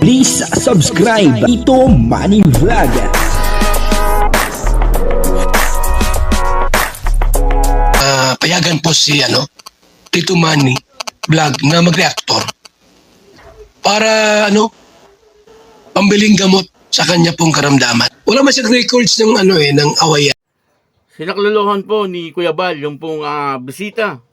Please subscribe Ito Money Vlog. Ah, payagan po si ano, Tito Manny vlog na mag-reactor para ano, pambiling gamot sa kanya pong karamdaman. Wala man siyang records ng ano eh, ng awayan. Sinaklolohan po ni Kuya Bal yung pong ah, bisita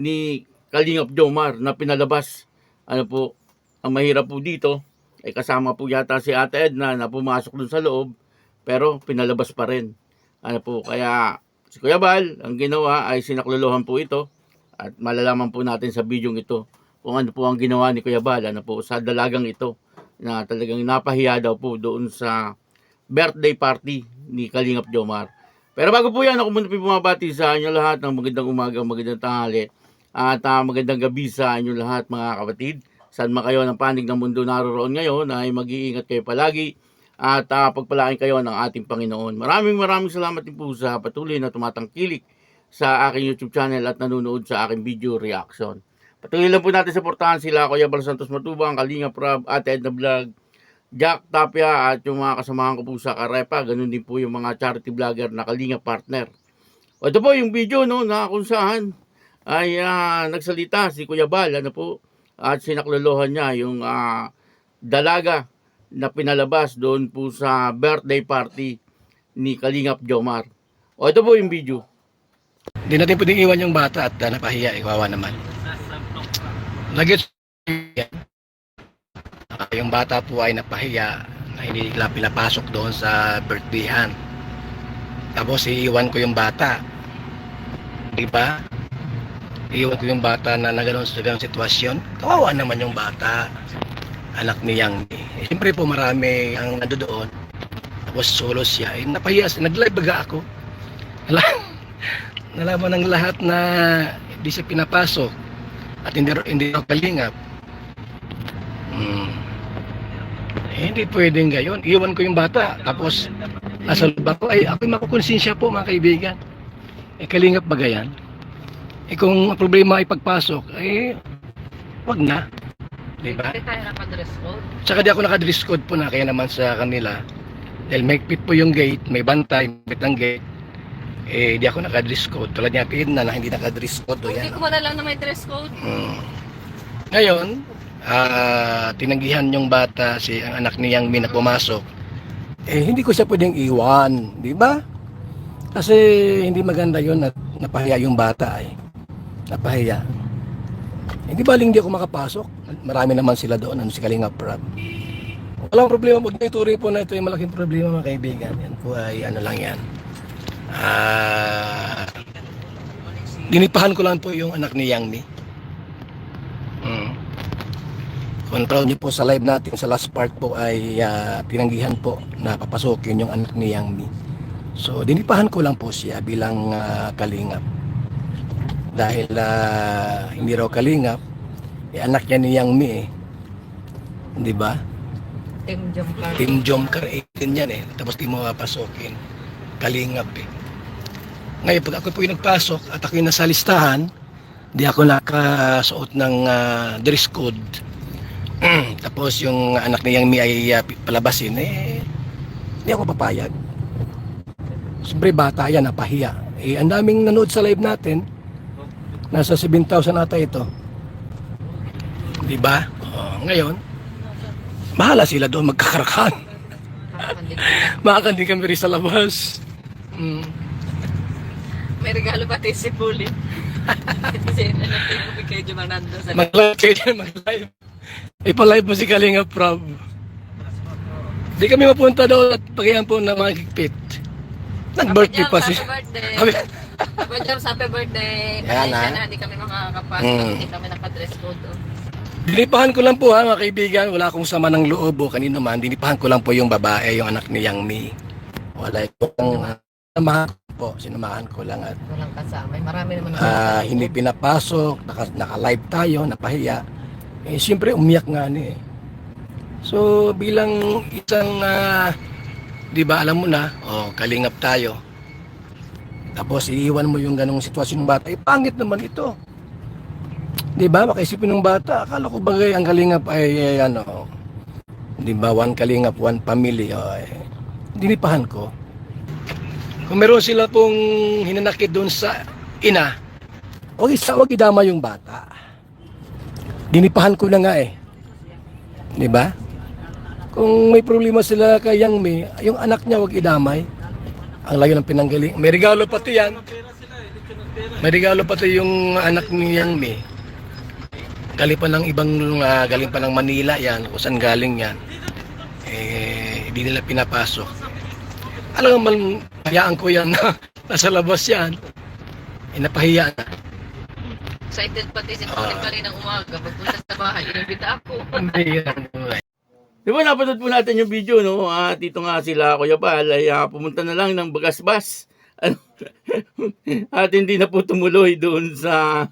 ni Kalingap Jomar na pinalabas. Ano po, ang mahirap po dito, ay kasama po yata si Ate Edna na pumasok dun sa loob, pero pinalabas pa rin. Ano po, kaya si Kuya Bal, ang ginawa ay sinaklolohan po ito at malalaman po natin sa video ito kung ano po ang ginawa ni Kuya Bal, ano po, sa dalagang ito na talagang napahiya daw po doon sa birthday party ni Kalingap Jomar. Pero bago po yan, ako muna po bumabati sa inyo lahat ng magandang umaga, magandang tanghali, at ah, magandang gabi sa inyo lahat mga kapatid. Saan man kayo ng panig ng mundo naroon ngayon ay mag-iingat kayo palagi at ah, pagpalain kayo ng ating Panginoon. Maraming maraming salamat din po sa patuloy na tumatangkilik sa aking YouTube channel at nanonood sa aking video reaction. Patuloy lang po natin supportahan sila Kuya Bal Santos Matubang, Kalinga Prab, Ate Edna Vlog, Jack Tapia at yung mga kasamahan ko po sa Karepa, ganun din po yung mga charity vlogger na Kalinga partner. O ito po yung video no, na kung saan ay ah, nagsalita si Kuya Bal ano po, at sinaklolohan niya yung ah, dalaga na pinalabas doon po sa birthday party ni Kalingap Jomar. O ito po yung video. Hindi natin pwedeng iwan yung bata at uh, napahiya, ikawawa naman. Nagit Ah, yung bata po ay napahiya na hindi nila pinapasok doon sa birthdayhan. Tapos iiwan ko yung bata. Di ba? Iiwan ko yung bata na naganoon sa ganong sitwasyon. Kawawa naman yung bata. Anak ni Yang. Eh, Siyempre po marami ang nandoon. Tapos solo siya. Eh, napahiya. Nag-live baga ako. Nala- Nalaman ng lahat na hindi siya pinapasok at hindi, hindi raw kalingap. Hmm. Eh, hindi pwedeng gayon. Iwan ko yung bata. Tapos, nasa loob ako. Ay, ako'y makukonsensya po, mga kaibigan. Eh, kalingap ba gayan? Eh, kung ang problema ay pagpasok, eh, wag na. Di ba? Hindi tayo naka-dress code. Tsaka di ako naka-dress code po na kaya naman sa kanila. Dahil may pit po yung gate, may bantay, may pit ng gate. Eh, di ako naka-dress code. Tulad niya, pin na, na hindi naka-dress code. O, Hindi ko man alam na may dress code. Hmm. Ngayon, ah tinanggihan yung bata, si ang anak ni Yang Min na pumasok. Eh, hindi ko siya pwedeng iwan, di ba? Kasi hindi maganda yon at napahiya yung bata eh. Napahiya. Hindi baling di ako makapasok. Marami naman sila doon, ano si Kalinga Prab. Walang problema po. Ituring po na ito yung malaking problema mga kaibigan. Yan po ay ano lang yan. Ah, dinipahan ko lang po yung anak ni Yang Mi. Mm. Kung proud niyo po sa live natin sa last part po ay ah, tinanggihan po na papasokin yung anak ni Yang Mi. So dinipahan ko lang po siya bilang ah, kalingap. Dahil ah, hindi raw kalingap, eh, anak niya ni Yang Mi eh. Di ba? Team jump car. Team Jomcar 18 yan eh. Tapos di mo papasokin. Kalingap eh. Ngayon, pag ako po yung nagpasok at ako yung nasa listahan, di ako nakasuot ng ah, dress code. Tapos yung anak niyang mi ay ah, palabasin, eh, di ako papayag. Siyempre bata yan, napahiya. Eh, ang daming nanood sa live natin. Nasa 7,000 ata ito. Di ba? Oh, ngayon, bahala sila doon magkakarakan. Makakandi kami rin sa labas. Mm. May regalo pati si Puli. Kasi ano kay Jumanando sa Mag-live kayo dyan, mag-live. Ipa-live mo si Kalinga Prab. Di kami mapunta doon at pagyan po na magigpit. Nag-birthday pa si... Happy birthday. Papa Jam, happy birthday. Yan, Pasensya na, hindi kami makakapasok. Mm. Hindi kami naka-dress code. Oh. dinipahan ko lang po ha mga kaibigan. Wala akong sama ng loob o kanino man. Dinipahan ko lang po yung babae, yung anak ni Yang Mi. Wala yung... Sinamahan ko po. Sinamahan ko lang at Walang kasama. May marami naman. ah, hindi pinapasok, naka, naka-live tayo, napahiya. Eh, siyempre, umiyak nga ni eh. So, bilang isang, ah, di ba, alam mo na, oh, kalingap tayo. Tapos, iiwan mo yung ganong sitwasyon ng bata. Eh, pangit naman ito. Di ba, makaisipin ng bata, akala ko bagay ang kalingap ay, ay ano, Di ba, one kalingap, one family. O, eh, dinipahan ko. Kung meron sila pong hinanakit doon sa ina, huwag isa, huwag idama yung bata. Dinipahan ko na nga eh. Di ba? Kung may problema sila kay Yang Mi, yung anak niya huwag idamay. Ang layo ng pinanggaling. May regalo pati yan. May regalo pati yung anak ni Yang Mi. Galing pa ng ibang, ah, galing pa ng Manila yan, kung saan galing yan. Eh, hindi nila pinapasok. Alam mo, hayaan ko yan na nasa labas yan. Eh, napahiya na. Excited pati si. Pauline kanina umaga. Pagpunta sa bahay, inimbita ako. Hindi yan. Di ba napanood po natin yung video, no? At dito nga sila, Kuya Bal, ay ah, pumunta na lang ng Bagasbas. Ano? At hindi na po tumuloy doon sa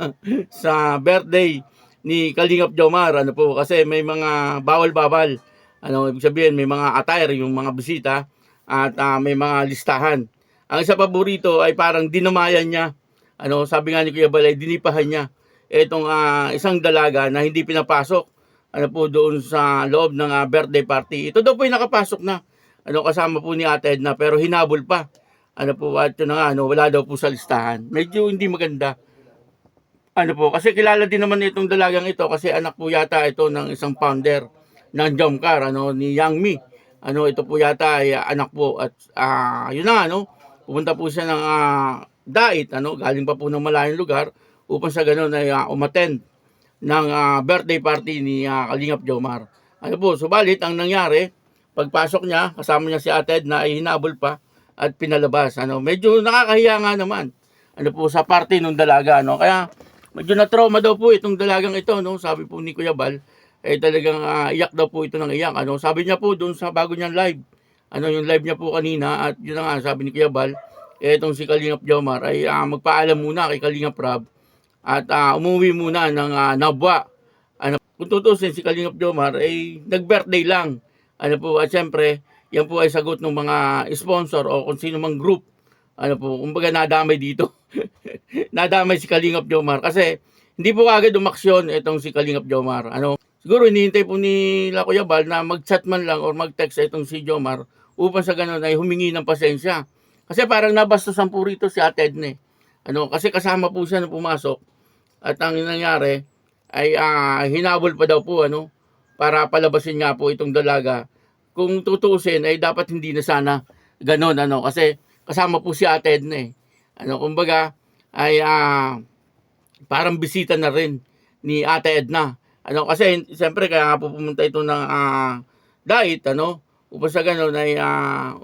sa birthday ni Kalingap Jomar. Ano po, kasi may mga bawal-bawal. Ano, ibig sabihin, may mga attire, yung mga bisita, at ah, may mga listahan. Ang isa paborito ay parang dinamayan niya. Ano, sabi nga ni Kuya Bal, ay dinipahan niya itong ah, isang dalaga na hindi pinapasok ano po doon sa loob ng ah, birthday party. Ito daw po yung nakapasok na. Ano kasama po ni Ate Edna pero hinabol pa. Ano po at na nga ano wala daw po sa listahan. Medyo hindi maganda. Ano po kasi kilala din naman itong dalagang ito kasi anak po yata ito ng isang founder ng Jomcar ano ni Yang Mi. Ano ito po yata ay anak po at ah, yun na nga no. Pumunta po siya ng ah, Dait ano galing pa po ng malayong lugar upang sa ganun ay ah, umattend ng ah, birthday party ni ah, Kalingap Jomar. Ano po, subalit ang nangyari, pagpasok niya, kasama niya si Ate na ay hinabol pa at pinalabas. Ano, medyo nakakahiya nga naman. Ano po sa party ng dalaga, no? Kaya medyo na-trauma daw po itong dalagang ito, no? Sabi po ni Kuya Bal, eh talagang ah, iyak daw po ito ng iyak. Ano, sabi niya po doon sa bago niyang live. Ano yung live niya po kanina at yun na nga sabi ni Kuya Bal, eh, itong si Kalingap Jomar ay ah, magpaalam muna kay Kalingap Rab at ah, umuwi muna ng ah, Nabwa. Ano, kung tutusin si Kalingap Jomar ay nag-birthday lang. Ano po, at syempre, yan po ay sagot ng mga sponsor o kung sino mang group. Ano po, kumbaga nadamay dito. nadamay si Kalingap Jomar kasi hindi po agad umaksyon itong si Kalingap Jomar. Ano, siguro hinihintay po ni La Bal na mag-chat man lang or mag-text itong si Jomar upang sa ganun ay humingi ng pasensya. Kasi parang nabastusan po rito si Ate Edna. Ano, kasi kasama po siya na pumasok at ang nangyari ay ah, hinabol pa daw po ano para palabasin nga po itong dalaga. Kung tutuusin ay dapat hindi na sana ganon ano kasi kasama po si Ate Edna eh. Ano kumbaga ay ah, parang bisita na rin ni Ate Edna. Ano kasi siyempre kaya nga po pumunta ito ng ah, diet ano upang sa ganon ay ah,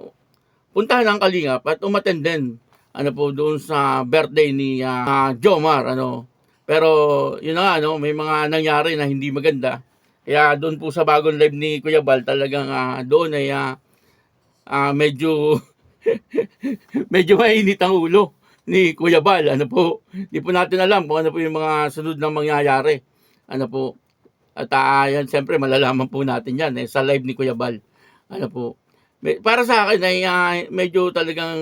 puntahan ang Kalingap at umattend din ano po doon sa birthday ni ah, Jomar ano pero yun nga, no, may mga nangyari na hindi maganda. Kaya doon po sa bagong live ni Kuya Bal, talagang ah, doon ay ah, ah, medyo medyo mainit ang ulo ni Kuya Bal. Ano po, di po natin alam kung ano po yung mga sunod na mangyayari. Ano po, at ah, yan, siyempre malalaman po natin yan eh, sa live ni Kuya Bal. Ano po, para sa akin ay ah, medyo talagang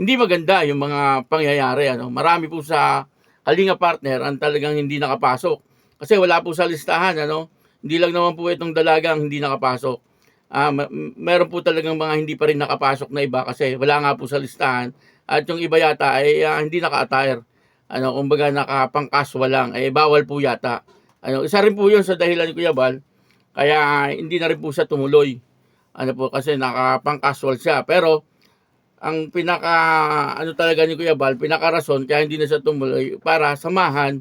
hindi maganda yung mga pangyayari. Ano. Marami po sa Kalinga partner ang talagang hindi nakapasok. Kasi wala po sa listahan, ano? Hindi lang naman po itong dalagang hindi nakapasok. Ah, meron po talagang mga hindi pa rin nakapasok na iba kasi wala nga po sa listahan. At yung iba yata ay ah, hindi naka-attire. Ano, kumbaga nakapang-casual lang, eh bawal po yata. Ano, isa rin po 'yun sa dahilan ni Kuya Bal. Kaya hindi na rin po siya tumuloy. Ano po kasi nakapang-casual siya. Pero ang pinaka ano talaga ni Kuya Bal, pinaka rason kaya hindi na siya tumuloy para samahan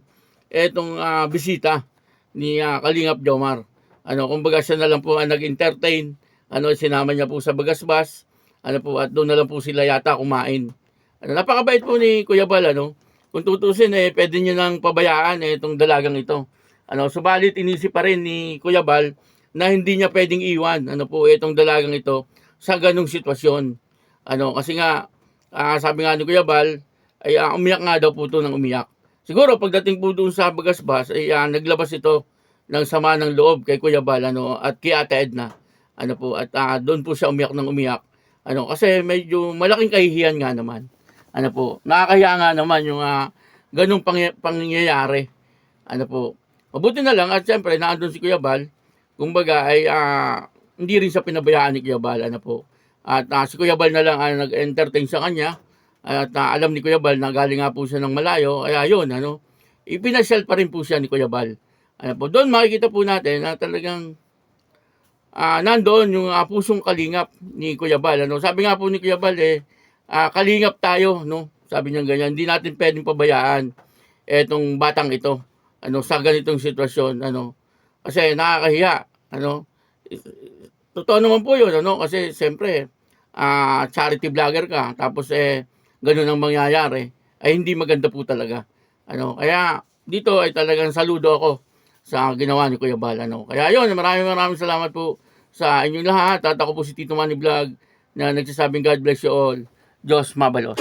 etong ah, bisita ni ah, Kalingap Jomar. Ano, kumbaga siya na lang po ang nag-entertain. Ano, sinama niya po sa Bagasbas. Ano po, at doon na lang po sila yata kumain. Ano, napakabait po ni Kuya Bal, ano. Kung tutusin, eh, pwede niyo nang pabayaan eh, itong dalagang ito. Ano, subalit inisip pa rin ni Kuya Bal na hindi niya pwedeng iwan, ano po, itong dalagang ito sa ganong sitwasyon. Ano, kasi nga, ah, sabi nga ni Kuya Bal, ay ah, umiyak nga daw po ito ng umiyak. Siguro pagdating po doon sa Bagasbas, ay ah, naglabas ito ng sama ng loob kay Kuya Bal ano, at kay Ate Edna. Ano po, at ah, doon po siya umiyak ng umiyak. Ano, kasi medyo malaking kahihiyan nga naman. Ano po, nakakahiya nga naman yung ah, ganung pangya- pangyayari. Ano po, mabuti na lang at siyempre naandun si Kuya Bal, kumbaga ay ah, hindi rin siya pinabayaan ni Kuya Bal, ano po. At ah, si Kuya Bal na lang ang nag-entertain sa kanya. At ah, alam ni Kuya Bal na galing nga po siya ng malayo. Kaya yun, ano, ipinasyal pa rin po siya ni Kuya Bal. Ano po, doon makikita po natin na talagang ah nandoon yung ah, pusong kalingap ni Kuya Bal. Ano? Sabi nga po ni Kuya Bal, eh, ah, kalingap tayo, no? Sabi niya ganyan, hindi natin pwedeng pabayaan etong batang ito ano sa ganitong sitwasyon ano kasi nakakahiya ano totoo naman po yun ano kasi siyempre ah charity vlogger ka tapos eh ganun ang mangyayari ay hindi maganda po talaga. Ano kaya dito ay talagang saludo ako sa ginawa ni Kuya Bal ano kaya yun maraming maraming salamat po sa inyong lahat at ako po si Tito Manny Vlog na nagsasabing God bless you all. Diyos mabalos